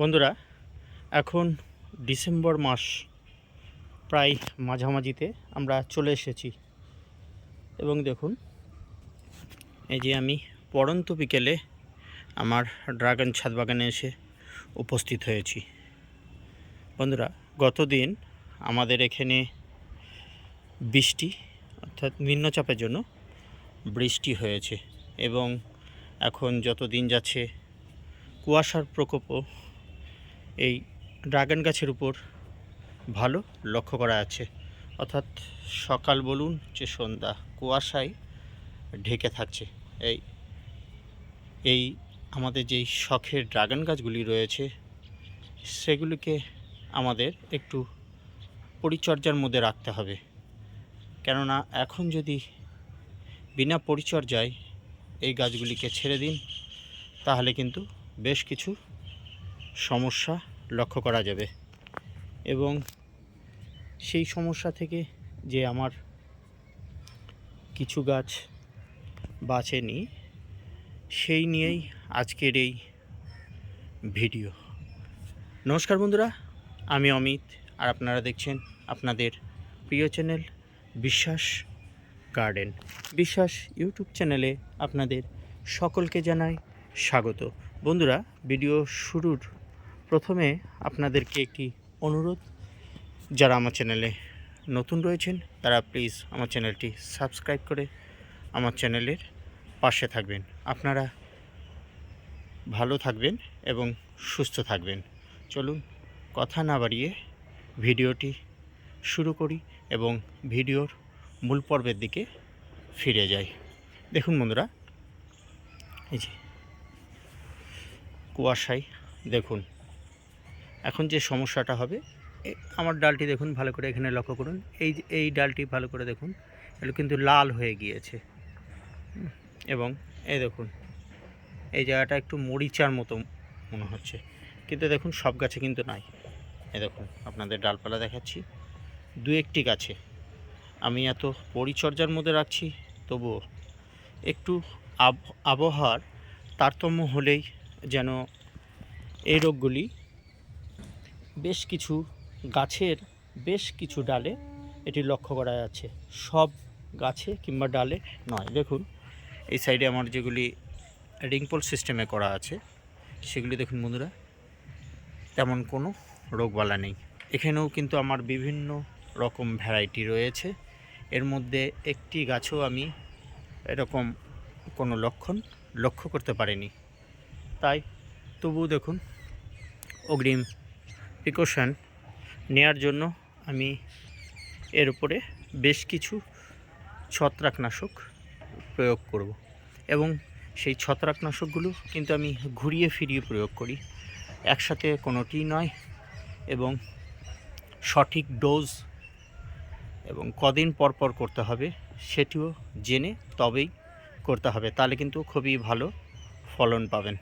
বন্ধুরা, এখন ডিসেম্বর মাস, প্রায় মাঝামাঝিতে আমরা চলে এসেছি। এবং দেখুন, এই যে আমি পড়ন্ত বিকেলে আমার ড্রাগন ছাদ বাগানে এসে উপস্থিত হয়েছি। বন্ধুরা, গতদিন আমাদের এখানে বৃষ্টি, অর্থাৎ নিম্নচাপের জন্য বৃষ্টি হয়েছে। এবং এখন যত দিন যাচ্ছে, কুয়াশার প্রকোপও এই ড্রাগন গাছের উপর ভালো লক্ষ্য করা যাচ্ছে অর্থাৎ সকাল বলুন যে সন্ধ্যা, কুয়াশায় ঢেকে থাকছে। এই এই আমাদের যেই শখের ড্রাগন গাছগুলি রয়েছে, সেগুলিকে আমাদের একটু পরিচর্যার মধ্যে রাখতে হবে। কেননা এখন যদি বিনা পরিচর্যায় এই গাছগুলিকে ছেড়ে দিন, তাহলে কিন্তু বেশ কিছু সমস্যা লক্ষ্য করা যাবে। এবং সেই সমস্যা থেকে যে আমার কিছু গাছ বাঁচেনি, সেই নিয়েই আজকের এই ভিডিও। নমস্কার বন্ধুরা, আমি অমিত, আর আপনারা দেখছেন আপনাদের প্রিয় চ্যানেল বিশ্বাস গার্ডেন। বিশ্বাস ইউটিউব চ্যানেলে আপনাদের সকলকে জানাই স্বাগত। বন্ধুরা, ভিডিও শুরুর প্রথমে আপনাদেরকে একটি অনুরোধ, যারা আমার চ্যানেলে নতুন রয়েছেন, তারা প্লিজ আমার চ্যানেলটি সাবস্ক্রাইব করে আমার চ্যানেলের পাশে থাকবেন। আপনারা ভালো থাকবেন এবং সুস্থ থাকবেন। চলুন, কথা না বাড়িয়ে ভিডিওটি শুরু করি এবং ভিডিওর মূল পর্বের দিকে ফিরে যাই। দেখুন বন্ধুরা, এই যে কুয়াশায় দেখুন এখন যে সমস্যাটা হবে আমার ডালটি দেখুন ভালো করে এখানে লক্ষ্য করুন। এই এই ডালটি ভালো করে দেখুন, এগুলো কিন্তু লাল হয়ে গিয়েছে। এবং এই দেখুন, এই জায়গাটা একটু মরিচার মতো মনে হচ্ছে। কিন্তু দেখুন, সব গাছে কিন্তু নাই। এ দেখুন, আপনাদের ডালপালা দেখাচ্ছি। দু একটি গাছে। আমি এত পরিচর্যার মধ্যে রাখছি, তবুও একটু আব- আবহাওয়ার তারতম্য হলেই যেন এই রোগগুলি বেশ কিছু গাছের বেশ কিছু ডালে এটি লক্ষ্য করা যাচ্ছে। সব গাছে কিংবা ডালে নয়। দেখুন, এই সাইডে আমার যেগুলি রিংপোল সিস্টেমে করা আছে, সেগুলি দেখুন বন্ধুরা, তেমন কোনো রোগবালা নেই। এখানেও কিন্তু আমার বিভিন্ন রকম ভ্যারাইটি রয়েছে। এর মধ্যে একটি গাছও আমি এরকম কোনো লক্ষণ লক্ষ্য করতে পারিনি। তাই তবু দেখুন, অগ্রিম প্রিকশন নেয়ার জন্য আমি এর উপরে বেশ কিছু ছত্রাকনাশক প্রয়োগ করব। এবং সেই ছত্রাকনাশকগুলো কিন্তু আমি ঘুরিয়ে ফিরিয়ে প্রয়োগ করি। একসাথে কোনোটি নয় এবং সঠিক ডোজ এবং কদিন পর পর করতে হবে সেটিও জেনে তবেই করতে হবে। তাহলে কিন্তু খুবই ভালো ফলন পাবেন।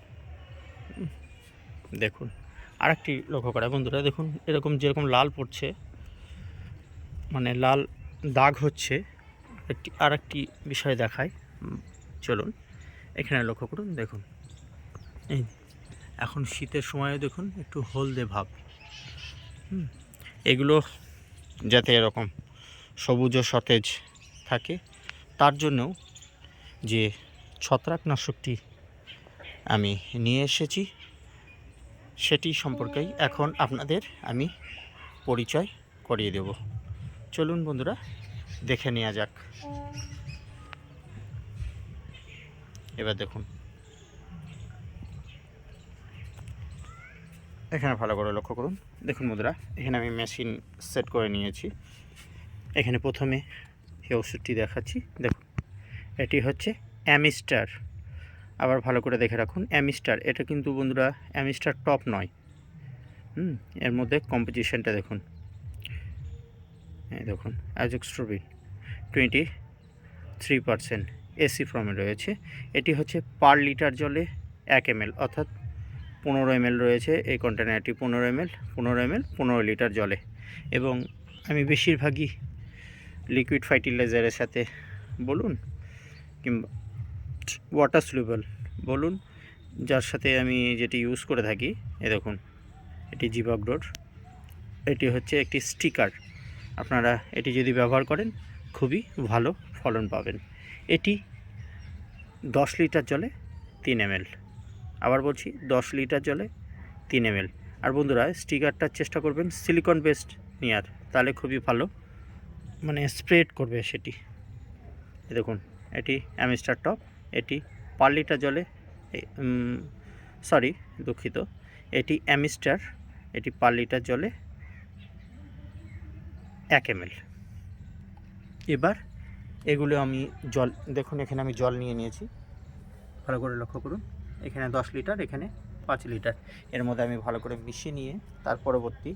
দেখুন। আরেকটি লক্ষ্য করা। বন্ধুরা, দেখুন, এরকম যেরকম লাল পড়ছে মানে লাল দাগ হচ্ছে, একটি আর একটি বিষয় দেখায়। চলুন, এখানে লক্ষ্য করুন, দেখুন। এই, এখন শীতের সময়ও দেখুন, একটু হলদে ভাব। এগুলো যাতে এরকম সবুজ ও সতেজ থাকে, তার জন্যও যে ছত্রাকনাশকটি আমি নিয়ে এসেছি সেটি সম্পর্কেই এখন আপনাদের আমি পরিচয় করিয়ে দেব। চলুন বন্ধুরা, দেখে নেওয়া যাক। এবার দেখুন। এখানে ভালো করে লক্ষ্য করুন। দেখুন বন্ধুরা, এখানে আমি মেশিন সেট করে নিয়েছি। এখানে প্রথমে এই ওষুধটি দেখাচ্ছি। দেখুন, এটি হচ্ছে অ্যামিস্টার। আবার ভালো করে দেখে রাখুন, অ্যামিস্টার, এটা কিন্তু বন্ধুরা অ্যামিস্টার টপ নয়। হুম, এর মধ্যে কম্পোজিশনটা দেখুন। এই দেখুন azoxystrobin twenty three percent SC ফর্মে রয়েছে। এটি হচ্ছে পার লিটার জলে এক এমএল অর্থাৎ পনেরো এমএল রয়েছে এই কন্টেনারটি পনেরো এমএল পনেরো এমএল পনেরো লিটার জলে। এবং আমি বেশিরভাগই লিকুইড ফার্টিলাইজারের সাথে বলুন কিংবা ওয়াটার স্লুবেল বলুন, যার সাথে আমি যেটি ইউজ করে থাকি, এ দেখুন, এটি জিবক ডোর এটি হচ্ছে একটি স্টিকার আপনারা এটি যদি ব্যবহার করেন, খুবই ভালো ফলন পাবেন। এটি দশ লিটার জলে তিন এম আবার বলছি, দশ লিটার জলে তিন এম আর বন্ধুরা স্টিকারটার চেষ্টা করবেন সিলিকন বেসড নেওয়ার তাহলে খুবই ভালো মানে স্প্রেড করবে সেটি। দেখুন, এটি অ্যামিস্টার টপ এটি পার লিটার জলে সরি দুঃখিত। এটি অ্যামিস্টার, এটি পার লিটার জলে এক এম এবার এগুলো আমি জল, দেখুন এখানে আমি জল নিয়ে নিয়েছি। ভালো করে লক্ষ্য করুন, এখানে দশ লিটার, এখানে পাঁচ লিটার। এর মধ্যে আমি ভালো করে মিশিয়ে নিয়ে তার পরবর্তী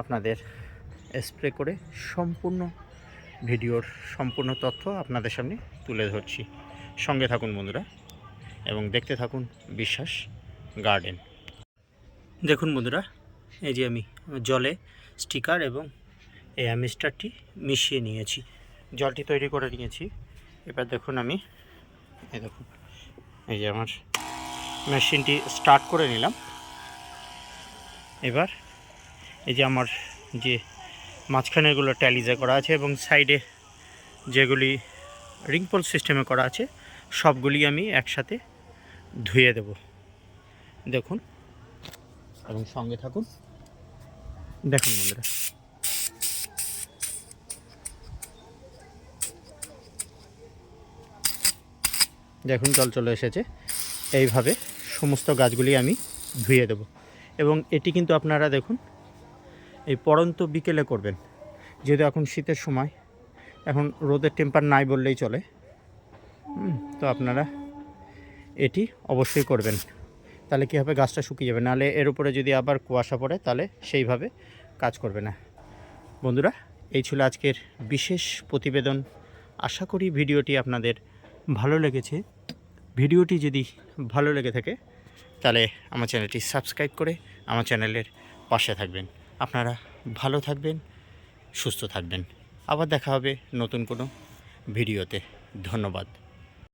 আপনাদের স্প্রে করে সম্পূর্ণ ভিডিওর সম্পূর্ণ তথ্য আপনাদের সামনে তুলে ধরছি। সঙ্গে থাকুন বন্ধুরা এবং দেখতে থাকুন বিশ্বাস গার্ডেন। দেখুন বন্ধুরা, এই যে আমি জলে স্টিকার এবং এই অ্যামিস্টারটি মিশিয়ে নিয়েছি। জলটি তৈরি করে নিয়েছি। এবার দেখুন আমি, এই দেখুন, এই যে আমার মেশিনটি স্টার্ট করে নিলাম। এবার এই যে আমার যে মাঝখানেরগুলো ট্যালিজে করা আছে এবং সাইডে যেগুলি রিংপল সিস্টেমে করা আছে সবগুলি আমি একসাথে ধুয়ে দেব। দেখুন। এবং সঙ্গে থাকুন। দেখুন বন্ধুরা। দেখুন, জল চলে এসেছে। এইভাবে সমস্ত গাছগুলি আমি ধুয়ে দেব। এবং এটি কিন্তু আপনারা দেখুন, এই পরন্ত বিকেলে করবেন। যেহেতু এখন শীতের সময়, এখন রোদের টেম্পার নাই বললেই চলে। তো আপনারা এটি অবশ্যই করবেন। তাহলে কী হবে, গাছটা শুকিয়ে যাবে। নাহলে এর উপরে যদি আবার কুয়াশা পড়ে, তাহলে সেইভাবে কাজ করবে না। বন্ধুরা, এই ছিল আজকের বিশেষ প্রতিবেদন। আশা করি ভিডিওটি আপনাদের ভালো লেগেছে। ভিডিওটি যদি ভালো লেগে থাকে, তাহলে আমার চ্যানেলটি সাবস্ক্রাইব করে আমার চ্যানেলের পাশে থাকবেন। আপনারা ভালো থাকবেন, সুস্থ থাকবেন। আবার দেখা হবে নতুন কোনো ভিডিওতে। ধন্যবাদ।